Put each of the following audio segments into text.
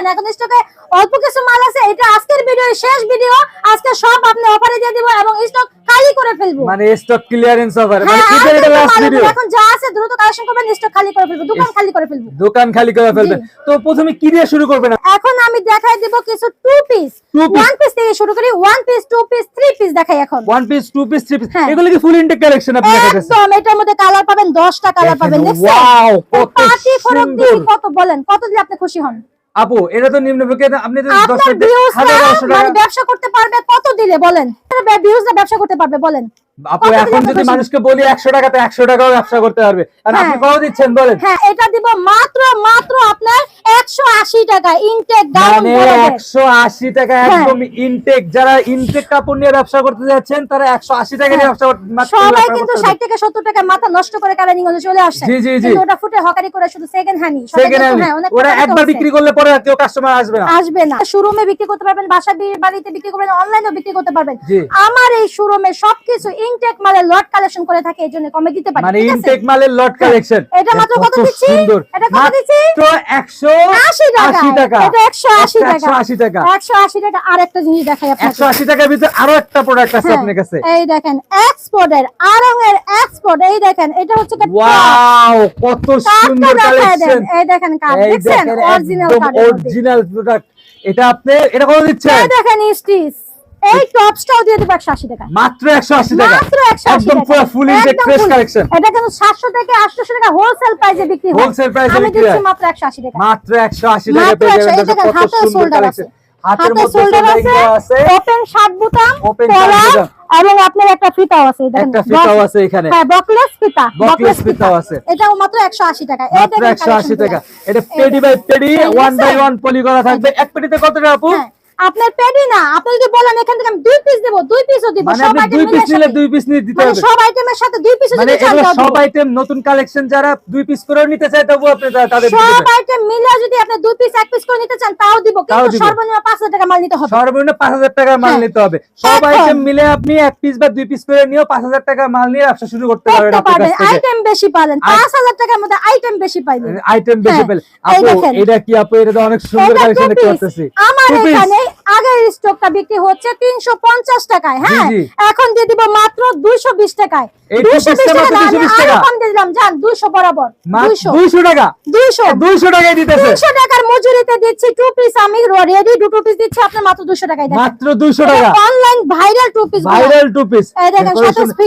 দেখেন এখন স্টকে অল্প কিছু মাল আছে এটা আজকের ভিডিও শেষ ভিডিও। আজকে সব আপনি অফারে দিয়ে দিব এবং স্টক খালি করে ফেলব। মানে স্টক ক্লিয়ারেন্স অফার মানে হ্যাঁ, এটা লাস্ট ভিডিও এখন যা আছে দ্রুত কালেকশন করবেন স্টক খালি করে ফেলব দোকান খালি করে ফেলব। দোকান খালি করে ফেলবেন তো প্রথমে কি দিয়ে শুরু করবেন? এখন আমি দেখাই দিব কিছু টু পিস ওয়ান পিস থেকে শুরু করি one piece two piece three piece দেখাই এখন। One piece two piece three piece. এগুলো কি ফুল ইনটেক কালেকশন আপনি দেখাচ্ছেন একদম এটার মধ্যে কালার পাবেন 10টা কালার পাবেন দেখছেন? ওয়াও কত সুন্দর। কত বলেন কত দিলে আপনি খুশি হন? আপু এটা তো নিম্ন আপনি তো আপনার 10 ভিউজ হাজার দশশো মানে টাকা ব্যবসা করতে পারবে কত দিলে বলেন ব্যবসা করতে পারবে বলেন। আপু এখন যদি মানুষকে বলি একশো টাকাতে একশো টাকাও ব্যবসা করতে পারবে। আর আপনি হ্যাঁ। কত দিচ্ছেন বলেন? হ্যাঁ এটা দিব মাত্র মাত্র আপনার 180 টাকা ইনটেক মানে একশো আশি টাকা হ্যাঁ। একদম ইনটেক যারা ইনটেক কাপড় নিয়ে ব্যবসা করতে যাচ্ছেন তারা একশো আশি টাকা নিয়ে ব্যবসা করতে হ্যাঁ। সবাই কিন্তু করতে 60 পারবে। থেকে 70 টাকা মাথা নষ্ট করে চলে আসছে। জি, জি, জি। ওটা ফুটে হকারি করে শুধু সেকেন্ড হ্যান্ডই Second hand, ওরা একবার বিক্রি করলে পরে আর কেউ কাস্টমার আসবে না। আসবে না। শোরুমে বিক্রি করতে পারবেন বাসা বাড়িতে বিক্রি করবেন অনলাইনেও বিক্রি করতে পারবেন। আমার এই শোরুমে সবকিছু ইনটেক মালের লট কালেকশন করে থাকে এই জন্য কমে দিতে পারি মানে ইনটেক মালের লট কালেকশন এটা মাত্র কত দিচ্ছি? এটা কত দিচ্ছি? মাত্র একশো 80 টাকা। এটা 180 টাকা। একশো আশি টাকা। 180 টাকা। আর একটা জিনিস দেখাই আপনাকে আশি টাকার ভিতরে আরও একটা প্রোডাক্ট আছে হ্যাঁ, আপনার কাছে। এই দেখেন এক্সপোর্টের আরং এর এক্সপোর্ট এই দেখেন এটা হচ্ছে ওয়াও কত সুন্দর কালেকশন এই দেখেন কার্ড দেখছেন? দেখেন অরিজিনাল কার্ড অরিজিনাল প্রোডাক্ট এটা আপনি এটা কত দিচ্ছেন? এই দেখেন স্টিচ এই টপসটাও দিয়ে দেব 180 টাকা। মাত্র একশো আশি টাকা। মাত্র 180 একদম পুরো ফুল ইনটেক ফ্রেশ কালেকশন এটা কিন্তু 700 থেকে 800 টাকা হোলসেল প্রাইসে বিক্রি হয়। এ আমি বিক্রি হয়। মাত্র 180 টাকা। মাত্র একশো আশি টাকা পেয়ে যাবেন কত সুন্দর কালেকশন হাতের মধ্যে আছে ওপেন শার্ট বুতাম Open shirt এবং আপনার একটা ফিতাও আছে। একটা ফিতাও আছে এখানে। হ্যাঁ বকলেস ফিতা। Buckless ফিতাও আছে। এটাও মাত্র 180 টাকা। এই মাত্র দেখেন একশো আশি collection টাকা। এটা পেডি বাই পেডি ওয়ান বাই ওয়ান পলি করা থাকবে। এক পেডিতে কত টাকা আপু? হ্যাঁ, আপনার পেডি না। আপনি যদি বলেন এখান থেকে আমি দুই পিস দেব দুই পিসও দিব মানে সব আপনি দুই পিস নিলে দুই পিস নিয়ে দিতে মানে হবে। সব আইটেমের সাথে দুই পিসও মানে যদি চান এগুলো সব আইটেম নতুন কালেকশন যারা দুই পিস করে নিতে চায় তবু আপনি তাদের সব আইটেম মিলে যদি আপনি দুই পিস এক পিস করে নিতে চান তাও দিব। কিন্তু সর্বনিম্ন 5000 টাকা মাল নিতে হবে। সর্বনিম্ন পাঁচ হাজার টাকার মাল হ্যাঁ। নিতে হবে। সব আইটেম মিলে আপনি এক পিস বা দুই পিস করে পাঁচ হাজার টাকার মাল নিয়ে ব্যবসা শুরু করতে পারবেন পারবেন আইটেম বেশি পাবেন। আই- 5000 টাকার মধ্যে আইটেম বেশি পাইবেন। আইটেম বেশি হ্যাঁ, পেলে আপু এটা কি আপু? এটা তো অনেক সুন্দর কালেকশন দেখতে। পাচ্ছি আমার এখানে আগের স্টকটা বিক্রি হচ্ছে 350 টাকায় হ্যাঁ? এখন দিয়ে দিব মাত্র 220 টাকায়। এই two 220 টাকা আমি 220 আরও কম দিলাম জান 200 বরাবর 200 দুইশো। টাকা। 200 দুইশো টাকায় দিতেছে। 200 টাকার মজুরিতে দিচ্ছি টু পিস আমি রেডি দুটো পিস দিচ্ছি আপনি মাত্র 200 টাকায় মাত্র দুইশো টাকা। Online viral two piece viral two piece এই দেখেন সাথে ফ্রি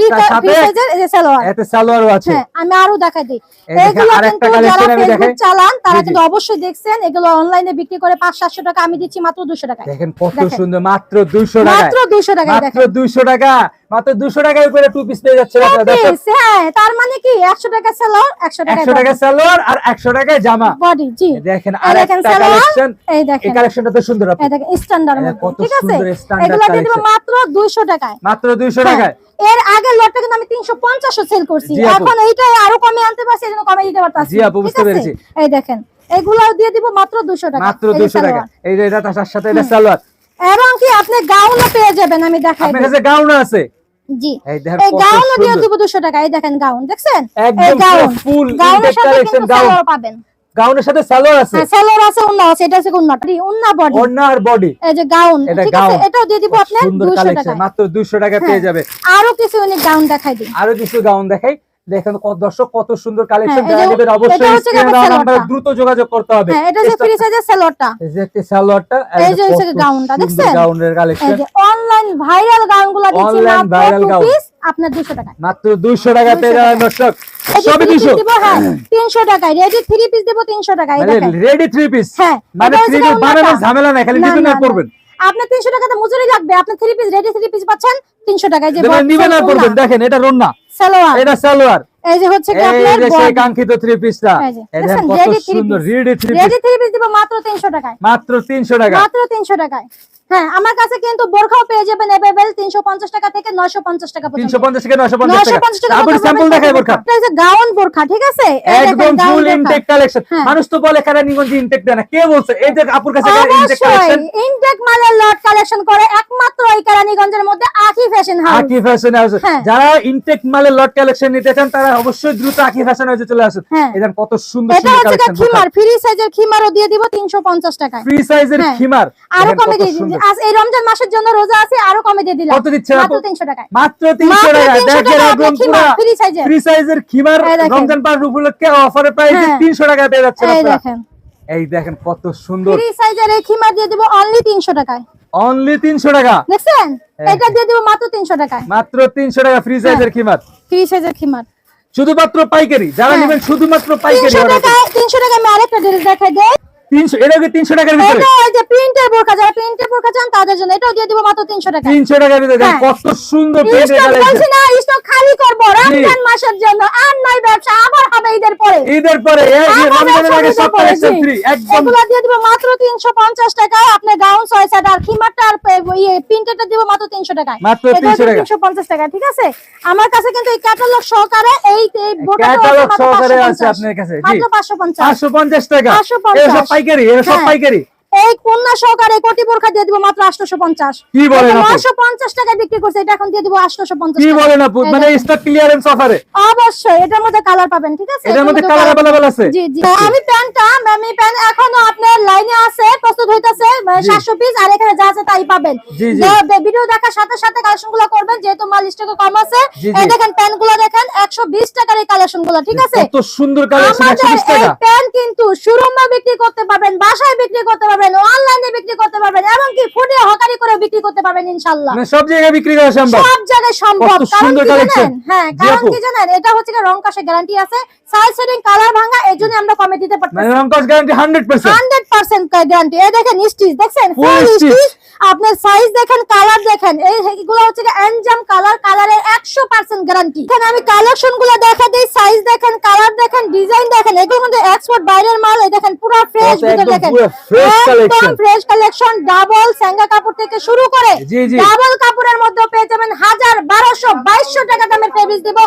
সালোয়ার। এতে সালোয়ারও আছে। হ্যাঁ আমি আরও দেখাই দিই। এগুলো কিন্তু যারা ফেসবুক চালান তারা। কিন্তু অবশ্যই দেখছেন এগুলো অনলাইনে বিক্রি করে 5 700 টাকা আমি দিচ্ছি মাত্র 200 টাকায়। দেখেন কত সুন্দর মাত্র দুইশো টাকা মাত্র 200 টাকায় মাত্র দেখেন। দুইশো টাকা মাত্র দুইশো টাকার উপরে টু পিস পেয়ে যাচ্ছে। আপনারা Two দেখেন piece, হ্যাঁ তার মানে কি? 100 টাকা সালোয়ার 100 টাকা একশো টাকা সালোয়ার আর একশো টাকায় জামা। বডি জি। দেখেন আর একটা কালেকশন এই এই কালেকশনটা তো সুন্দর আপু। দেখেন স্ট্যান্ডার্ড মধ্যে ঠিক আছে? সুন্দর দিয়ে দিব মাত্র 200 টাকায়। মাত্র দুইশো হ্যাঁ, টাকায়। এর আগে লটটা কিন্তু আমি 350 সেল করছি। এখন এইটাই আরও কমে আনতে পারছি এজন্য কমে দিতে পারতাছি। জি আপু, বুঝতে পেরেছি। এই দেখেন এগুলো দিয়ে দিব মাত্র 200 টাকা। মাত্র এই যে দুইশো টাকা। এই যে এটা তার সাথে এটা সালোয়ার। এবং কি আপনি গাউনও পেয়ে যাবেন আমি দেখাই আপনার কাছে গাউন আছে? জি। এই গাউনও দিয়ে দিব 200 টাকা এই দেখেন গাউন দেখছেন? এই গাউন। full গাউনের সাথে কিন্তু গাউন। সালোয়ার পাবেন। গাউনের সাথে সালোয়ার আছে? হ্যাঁ সালোয়ার আছে আছে এটা উন্না? বডি আর বডি এই যে গাউন ঠিক আছে? এটাও দিয়ে দিব সুন্দর 200 টাকা মাত্র দুইশো টাকা পেয়ে যাবে। আরও কিছু ইউনিক গাউন দেখাই দিই। আরও কিছু গাউন দেখাই। দেখেন দর্শক কত সুন্দর কালেকশন হ্যাঁ, এই যারা নেবেন অবশ্যই স্ক্রিনে দেওয়া নাম্বারে দ্রুত যোগাযোগ করতে হবে। হ্যাঁ এটা হচ্ছে ফ্রি সাইজের সালোয়ারটা এই যে একটি সালোয়ারটা এই যে হচ্ছে গাউনটা, দেখছেন? গাউনের এই যে অনলাইন ভাইরাল গাউনগুলো দিচ্ছি Online মাত্র viral 2 gown। পিস আপনার 200 টাকা মাত্র দুইশো টাকা পেয়ে যাবেন দর্শক। সবই three piece দুইশো দিব, হ্যাঁ 300 টাকায়। রেডি 3 পিস দেব 300 টাকায়। এই মানে দেখেন। রেডি থ্রি পিস হ্যাঁ, মানে থ্রি পিস। বানানোর ঝামেলা নাই খালি না, নিবেন না, আর না। পড়বেন আপনি 300 টাকাতে মজুরি লাগবে। আপনি 3 পিস রেডি 3 পিস পাচ্ছেন? 300 টাকায় যে নিবেন আর পড়বেন দেখেন এটা রন্না। সালোয়ার। এটা সালোয়ার। এই যে হচ্ছে কি আপনার সেই কাঙ্ক্ষিত থ্রি পিসটা এই যে, এই দেখেন দেখছেন, কত সুন্দর ready three piece ready 3 piece দিব মাত্র 300 টাকায়। মাত্র তিনশো টাকা মাত্র 300 টাকায়। হ্যাঁ আমার কাছে কিন্তু বোরখাও পেয়ে যাবেন এভেলেবেল 350 টাকা থেকে 950 টাকা পর্যন্ত। তিনশো পঞ্চাশ থেকে নয়শো পঞ্চাশ টাকা। 950 টাকা তারপরে স্যাম্পল দেখাই বোরখা। এটা হচ্ছে গাউন বোরখা ঠিক আছে? একদম ফুল ইনটেক কালেকশন। মানুষ তো বলে কেরানীগঞ্জ ইনটেক দেয় না? কে বলছে? এই যে আপুর কাছে ইনটেক কালেকশন ইনটেক মালের লট কালেকশন করে একমাত্র এই কেরানীগঞ্জের মধ্যে Akhi fashion house Aki fashion house. যারা ইনটেক মালের লট কালেকশন নিতে চান তারা অবশ্যই দ্রুত আকি ফ্যাশন হাউসে চলে আসুন। হ্যাঁ। এটা কত সুন্দর সুন্দর কালেকশন খিমার ফ্রি সাইজের খিমারও দিয়ে দিব 350 টাকায়। ফ্রি সাইজের। খিমার। আরও কমে দিয়ে। আজ এই রমজান মাসের জন্য রোজা আছে আরও কমে দিয়ে দিলাম। কত দিচ্ছে মাত্র আপু? 300 টাকায়। মাত্র 300 টাকা দেখেন একদম পুরো size এর। ফ্রি সাইজের। খিমার। রমজান পার উপলক্ষে অফারে প্রাইস হ্যাঁ। 300 টাকা পেয়ে যাচ্ছেন এই আপনারা। দেখেন। এই দেখেন কত সুন্দর। ফ্রি সাইজের এই খিমার দিয়ে দিব অনলি 300 টাকায়। অনলি 300 টাকা। দেখছেন? হ্যাঁ। এটা দিয়ে দিব মাত্র 300 টাকায়। মাত্র 300 টাকা ফ্রি সাইজের খিমার। ফ্রি সাইজের খিমার। শুধুমাত্র পাইকারি। যারা হ্যাঁ। নেবেন শুধুমাত্র পাইকারি 300 order টাকায় 300 টাকায় আমি আরেকটা ড্রেস দেখাই দেই। 300 এটা কি 300 টাকার ভিতরে? এটা ওই যে প্রিন্টের বোরকা যারা প্রিন্টের বোরকা চান তাদের জন্য এটাও দিয়ে দিব মাত্র 300 টাকা। 300 টাকার ভিতরে। কত সুন্দর প্রিন্টের স্টক বলছি না স্টক খালি করব রমজান মাসের জন্য আর নয় ব্যবসা আবার হবে ঈদের পরে। ঈদের পরে এই রমজানের আগে সব কালেকশন ফ্রি একদম। এগুলো দিয়ে দিব মাত্র 350 টাকায় আপনি গাউন ছয় সেট আর খিমারটা আর ইয়ে প্রিন্টেরটা দিব মাত্র 300 টাকায়। মাত্র 300 টাকা। 350 টাকা ঠিক আছে? আমার কাছে কিন্তু এই ক্যাটালগ সহকারে এই এই ক্যাটালগ সহকারে আছে আপনার কাছে জি। 550 550 টাকা। 550 এটা সব পাইকারি এটা সব হ্যাঁ। পাইকারি এই কন্যা সহকারে কোটি বোরখা দিয়ে দিব মাত্র 850 কি বলেন আপু? 950 টাকা বিক্রি করছে এটা এখন দিয়ে দিব 850 কি টাকা। বলেন আপু এই মানে দেখেন। স্টক ক্লিয়ারেন্স অফারে অবশ্যই এটার মধ্যে কালার পাবেন ঠিক আছে এটার মধ্যে এটার কালার colour- अवेलेबल আছে জি জি আমি প্যান্টটা আমি প্যান্ট এখনো আপনার লাইনে আছে প্রস্তুত হইতাছে জি। 700 পিস আর এখানে যা আছে তাই পাবেন জি, জি। দে- দে- ভিডিও দেখার সাথে সাথে কালেকশন গুলো করবেন যেহেতু মাল স্টকে কম আছে জি, এই জি। দেখেন প্যান্ট গুলো দেখেন 120 টাকার এই কালেকশন গুলো ঠিক আছে কত সুন্দর কালেকশন আমাদের 120 এই টাকা প্যান্ট কিন্তু শোরুমে বিক্রি করতে পারবেন বাসায় বিক্রি করতে পারবেন অনলাইনে বিক্রি করতে পারবেন এমনকি ফুডে হকারি করে বিক্রি করতে পারবেন ইনশাআল্লাহ। মানে সব জায়গায় বিক্রি করা সম্ভব? সব জায়গায় সম্ভব। কারণ কি জানেন? হ্যাঁ কারণ কি জানেন? এটা হচ্ছে কি রং কাশে গ্যারান্টি আছে। সাইজ সেটিং কালার ভাঙা এই জন্য আমরা কমে দিতে মানে রং কাশ গ্যারান্টি 100% হান্ড্রেড পার্সেন্ট গ্যারান্টি এই দেখেন স্টিচ দেখছেন? ফুল স্টিচ আপনার সাইজ দেখেন কালার দেখেন। এই এগুলো হচ্ছে এনজাম কালার কালারের একশো পার্সেন্ট গ্যারান্টি এখানে আমি কালেকশনগুলো দেখা দিই সাইজ দেখেন কালার দেখেন ডিজাইন দেখেন এগুলো মধ্যে এক্সপোর্ট বাইরের মাল দেখেন পুরো ফ্রেশ ভিতর দেখেন। ফ্রেশ কালেকশন ডাবল স্যাঙ্গা কাপড় থেকে শুরু করে। ডাবল কাপড়ের মধ্যে পেয়ে যাবেন হাজার বারোশো বাইশশো টাকা দামের ফেব্রিক দিব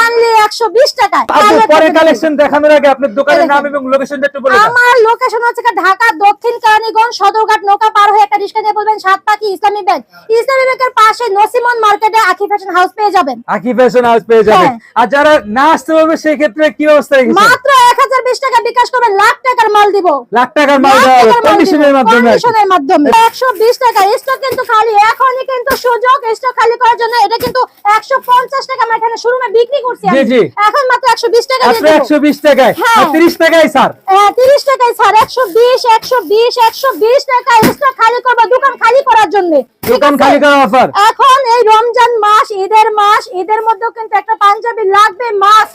অনলি একশো বিশ টাকায়। পরে কালেকশন দেখানোর আগে আপনার দোকানের নাম এবং লোকেশনটা একটু বলে দেন। আমার লোকেশন হচ্ছে ঢাকা দক্ষিণ কেরানীগঞ্জ সদরঘাট নৌকা পার হয়ে একটা রিক্সা নিয়ে বলবেন সাত পাখি ইসলামী ব্যাংক ইসলামী ব্যাংকের পাশে নসিমন মার্কেটে আকি ফ্যাশন হাউস পেয়ে যাবেন। আকি ফ্যাশন হাউস পেয়ে যাবেন। হ্যাঁ। আর যারা না আসতে পারবে সেই ক্ষেত্রে কি ব্যবস্থা মাত্র এক হাজার বিশ টাকা বিকাশ করবেন লাখ মাল দিব। লাখ টাকার মাল হবে কন্ডিশনের মাধ্যমে। কন্ডিশনের মাধ্যমে। একশো বিশ টাকা স্টক কিন্তু খালি। এখনই কিন্তু সুযোগ স্টক খালি করার জন্য। এটা কিন্তু একশো পঞ্চাশ টাকা আমরা এখানে শুরুমে বিক্রি করছি। জি, জি। এখন মাত্র একশো বিশ টাকা মাত্র দিয়ে দেবো। একশো বিশ টাকায়। হ্যাঁ। আর তিরিশ টাকায় স্যার। তিরিশ টাকায় স্যার। একশো বিশ একশো বিশ একশো বিশ টাকা এক্সট্রা খালি করব দোকান খালি করার জন্য। দোকান খালি করার অফার এখন এই রমজান মাস ঈদের মাস ঈদের মধ্যেও কিন্তু একটা পাঞ্জাবি লাগবে মাস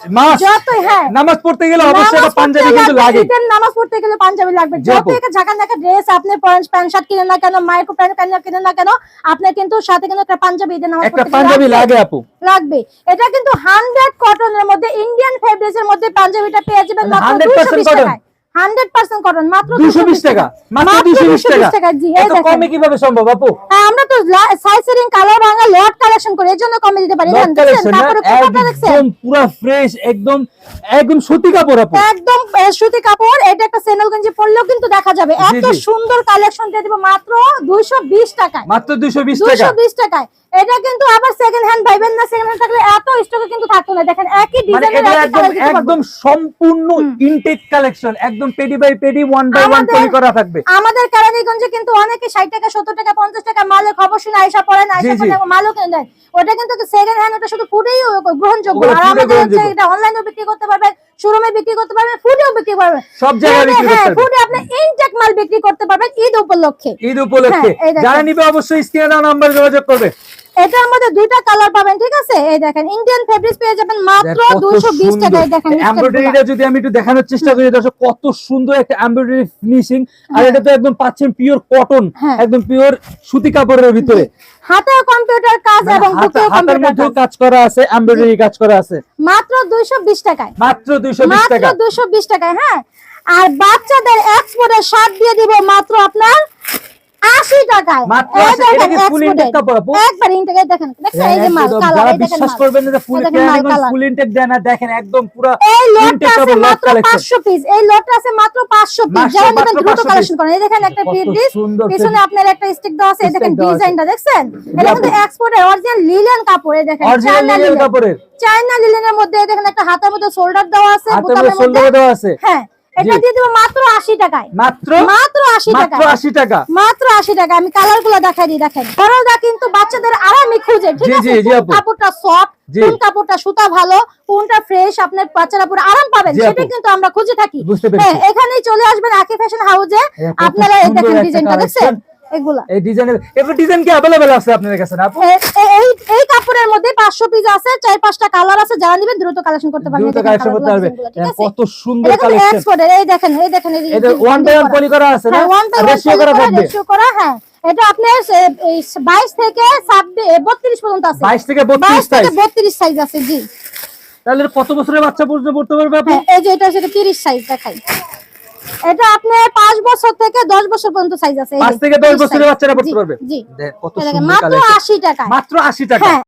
যতই হ্যাঁ। নামাজ পড়তে গেলে অবশ্যই একটা পাঞ্জাবি কিন্তু লাগবে, লাগে। ঈদের নামাজ পড়তে গেলে পাঞ্জাবি লাগবে। যত। একটা ঝাঁকা ঝাঁকা ড্রেস আপনি পরেন প্যান্ট শার্ট কিনেন না কেন মাইক্রো প্যান্ট কিনেন না কেন আপনার কিন্তু সাথে কিন্তু একটা পাঞ্জাবি ঈদের নামাজ একটা পাঞ্জাবি লাগবে। লাগে আপু। লাগবে। এটা কিন্তু হান্ড্রেড কটনের মধ্যে ইন্ডিয়ান ফেব্রিক্স এর মধ্যে পাঞ্জাবিটা পেয়ে যাবেন মানে মাত্র 100% দুশো বিশ cotton? টাকায়। হান্ড্রেড পার্সেন্ট কটন মাত্র দুশো বিশ টাকা মাত্র দুশো বিশ টাকা। জি এই দেখেন। কমে কীভাবে সম্ভব আপু? হ্যাঁ, আমরা তো কালার ভাঙা লট কালেকশন করে কমে দিতে পারি না একদম পুরো ফ্রেশ একদম একদম সুতি কাপড় আপু। একদম সুতি কাপড় এটা একটা সেনেল দেখা যাবে। এত সুন্দর কালেকশন দিয়ে দিব মাত্র 220 টাকায়। মাত্র দুশো বিশ টাকা। 220 টাকায়। এটা কিন্তু আবার সেকেন্ড হ্যান্ড পাইবেন না সেকেন্ড হ্যান্ড থাকলে এত স্টকে কিন্তু থাকতো না। দেখেন একই ডিজাইনের একদম একদম সম্পূর্ণ ইনটেক কালেকশন একদম পেডি বাই পেডি ওয়ান বাই ওয়ান তৈরি করা থাকবে। আমাদের কেরানীগঞ্জে কিন্তু অনেকে ষাট টাকা সত্তর টাকা পঞ্চাশ টাকা মালের খবর শুনে আয়সা পড়েন আয়সা জি, জি। পড়েন মালও কিনে ওটা কিন্তু সেকেন্ড হ্যান্ড ওটা শুধু ফুডেই গ্রহণযোগ্য আর আমাদের এটা অনলাইনেও বিক্রি করতে পারবেন। শোরুমে বিক্রি করতে পারবেন ফুডেও বিক্রি করবেন সব জায়গায় বিক্রি করতে হ্যাঁ পারবেন। ফুডে আপনি ইনটেক মাল বিক্রি করতে পারবেন ঈদ উপলক্ষে ঈদ উপলক্ষে হ্যাঁ। যারা নিবে অবশ্যই স্ক্রিনে দেওয়া নাম্বার যোগাযোগ করবে এটার মধ্যে দুইটা কালার পাবেন ঠিক আছে? এই দেখেন ইন্ডিয়ান ফেব্রিক্স পেয়ে যাবেন মাত্র 220 টাকায়। দেখেন এমব্রয়ডারিটা যদি আমি একটু দেখানোর চেষ্টা করি দর্শক কত সুন্দর একটা এমব্রয়ডারি ফিনিশিং আর এটা তো একদম পাচ্ছেন পিওর কটন হ্যাঁ। একদম পিওর সুতি কাপড়ের ভিতরে। হাতে কম্পিউটার কাজ মানে এবং বুকেও কম্পিউটার কাজ। করা আছে এমব্রয়ডারি কাজ করা আছে। মাত্র 220 টাকায়। মাত্র দুইশো বিশ মাত্র 220 টাকায় হ্যাঁ? আর বাচ্চাদের এক্সপোর্টের শার্ট দিয়ে দিব মাত্র আপনার টাকায় মাত্র 80 এটা দেখেন, কি full X intake model। কাপড় একবার ইনটেক দেখেন দেখছেন? এই যে মাল কালার এই দেখেন বিশ্বাস করবেন না ফুল এই দেখেন মাল কালার। ফুল ইনটেক দেয় না দেখেন একদম পুরো এই লটটা আছে মাত্র 500 পিস এই লটটা আছে মাত্র 500 পিস যারা নেবেন দ্রুত কালেকশন করেন। এই দেখেন একটা পিস সুন্দর পিছনে আপনার একটা স্টিক দেওয়া আছে এই দেখেন। ডিজাইনটা দেখছেন? এটা কিন্তু অরিজিনাল লিলেন কাপড় এই দেখেন চায়না লিলেন কাপড়ের। চায়না লিলেনের মধ্যে দেখেন একটা হাতের মধ্যে শোল্ডার দেওয়া আছে হাতে বোতামের মধ্যে সোল্ডারে দেওয়া আছে। হ্যাঁ এটা দিয়ে দেব মাত্র 80 টাকায়। মাত্র? মাত্র 80 মাত্র 80 টাকা? মাত্র 80 টাকা। আমি কালারগুলো দেখাই দিই দেখেন। কিন্তু বাচ্চাদের আরামে খুঁজে ঠিক আছে? জি, জি, কোন আপু। কাপড়টা সফট কোন কাপড়টা সুতা ভালো কোনটা ফ্রেশ আপনার বাচ্চারা পুরো আরাম পাবেন। সেটা কিন্তু আমরা খুঁজে থাকি। হ্যাঁ এখানেই চলে আসবেন আকি ফ্যাশন হ্যাঁ, আপনারা এই দেখেন ডিজাইনটা দেখছেন। এগুলা এই ডিজাইনের এবার ডিজাইন কি अवेलेबल আছে আপনাদের কাছে না আপু এ- এ- এই এই কাপড়ের মধ্যে 500 পিস আছে চার পাঁচটা কালার আছে যারা নেবেন দ্রুত কালেকশন করতে পারবেন দ্রুত এই দেখেন কালেকশন করতে colour পারবে গুলো, ঠিক হ্যাঁ, আছে? কত সুন্দর এটা কিন্তু কালেকশন এক্সপোর্টের এই দেখেন এই দেখেন এই এটা ওয়ান বাই ওয়ান পলি করা আছে না হ্যাঁ ওয়ান বাই ওয়ান রেশিও করা থাকবে রেশিও করা হ্যাঁ এটা আপনার সে- এই 22 থেকে 32 পর্যন্ত আছে 22 থেকে 32 22 সাইজ থেকে 32 সাইজ আছে জি তাহলে কত বছরের বাচ্চা পর্যন্ত পড়তে পারবে আপু হ্যাঁ এই যে এটা হচ্ছে 30 সাইজ দেখাই এটা আপনার 5 বছর থেকে 10 বছর পর্যন্ত সাইজ আছে। 5 থেকে 10 বছরের বাচ্চারা পড়তে পারবে? জি। কত সুন্দর মাত্র কালেকশন 80 টাকা মাত্র 80 টাকা।